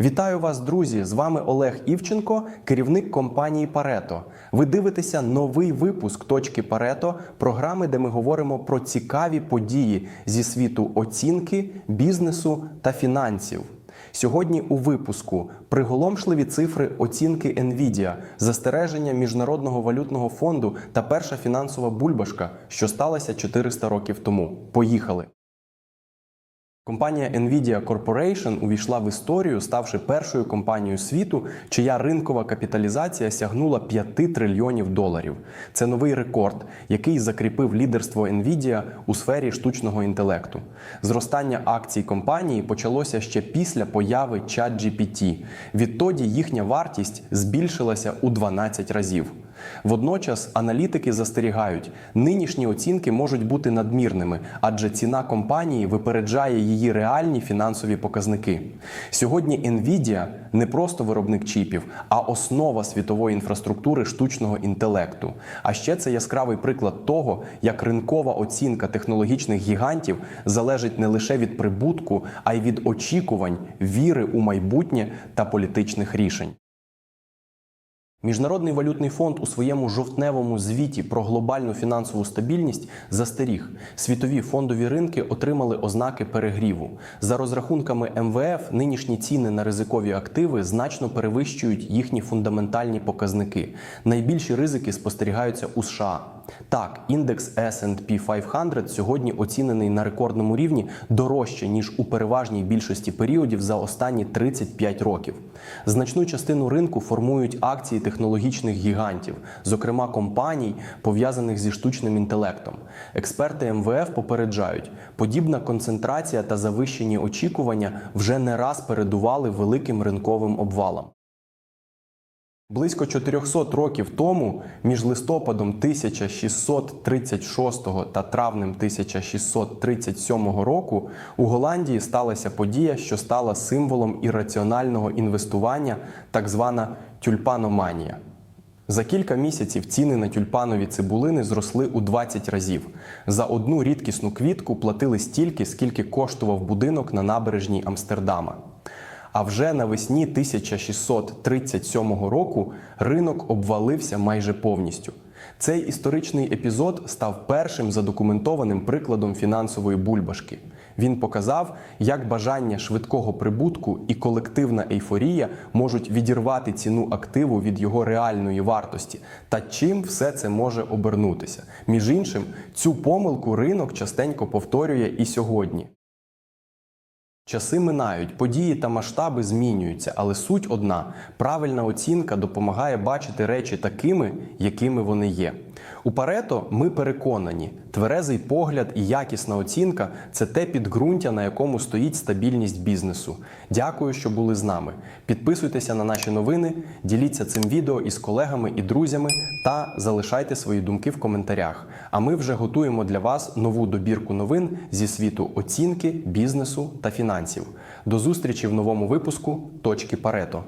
Вітаю вас, друзі! З вами Олег Івченко, керівник компанії Парето. Ви дивитеся новий випуск точки Парето, програми, де ми говоримо про цікаві події зі світу оцінки, бізнесу та фінансів. Сьогодні у випуску приголомшливі цифри оцінки Nvidia, застереження Міжнародного валютного фонду та перша фінансова бульбашка, що сталася 400 років тому. Поїхали! Компанія Nvidia Corporation увійшла в історію, ставши першою компанією світу, чия ринкова капіталізація сягнула 5 трильйонів доларів. Це новий рекорд, який закріпив лідерство Nvidia у сфері штучного інтелекту. Зростання акцій компанії почалося ще після появи ChatGPT. Відтоді їхня вартість збільшилася у 12 разів. Водночас аналітики застерігають, нинішні оцінки можуть бути надмірними, адже ціна компанії випереджає її реальні фінансові показники. Сьогодні Nvidia не просто виробник чіпів, а основа світової інфраструктури штучного інтелекту. А ще це яскравий приклад того, як ринкова оцінка технологічних гігантів залежить не лише від прибутку, а й від очікувань, віри у майбутнє та політичних рішень. Міжнародний валютний фонд у своєму жовтневому звіті про глобальну фінансову стабільність застеріг, світові фондові ринки отримали ознаки перегріву. За розрахунками МВФ, нинішні ціни на ризикові активи значно перевищують їхні фундаментальні показники. Найбільші ризики спостерігаються у США. Так, індекс S&P 500 сьогодні оцінений на рекордному рівні дорожче ніж у переважній більшості періодів за останні 35 років. Значну частину ринку формують акції технологічних гігантів, зокрема компаній, пов'язаних зі штучним інтелектом. Експерти МВФ попереджають, подібна концентрація та завищені очікування вже не раз передували великим ринковим обвалам. Близько 400 років тому, між листопадом 1636 та травнем 1637 року, у Голландії сталася подія, що стала символом ірраціонального інвестування, так звана тюльпаноманія. За кілька місяців ціни на тюльпанові цибулини зросли у 20 разів. За одну рідкісну квітку платили стільки, скільки коштував будинок на набережній Амстердама. А вже навесні 1637 року ринок обвалився майже повністю. Цей історичний епізод став першим задокументованим прикладом фінансової бульбашки. Він показав, як бажання швидкого прибутку і колективна ейфорія можуть відірвати ціну активу від його реальної вартості, та чим все це може обернутися. Між іншим, цю помилку ринок частенько повторює і сьогодні. Часи минають, події та масштаби змінюються, але суть одна: правильна оцінка допомагає бачити речі такими, якими вони є. У Парето ми переконані, тверезий погляд і якісна оцінка це те підґрунтя, на якому стоїть стабільність бізнесу. Дякую, що були з нами. Підписуйтеся на наші новини, діліться цим відео із колегами і друзями та залишайте свої думки в коментарях. А ми вже готуємо для вас нову добірку новин зі світу оцінки, бізнесу та фінансів. До зустрічі в новому випуску Точки Парето.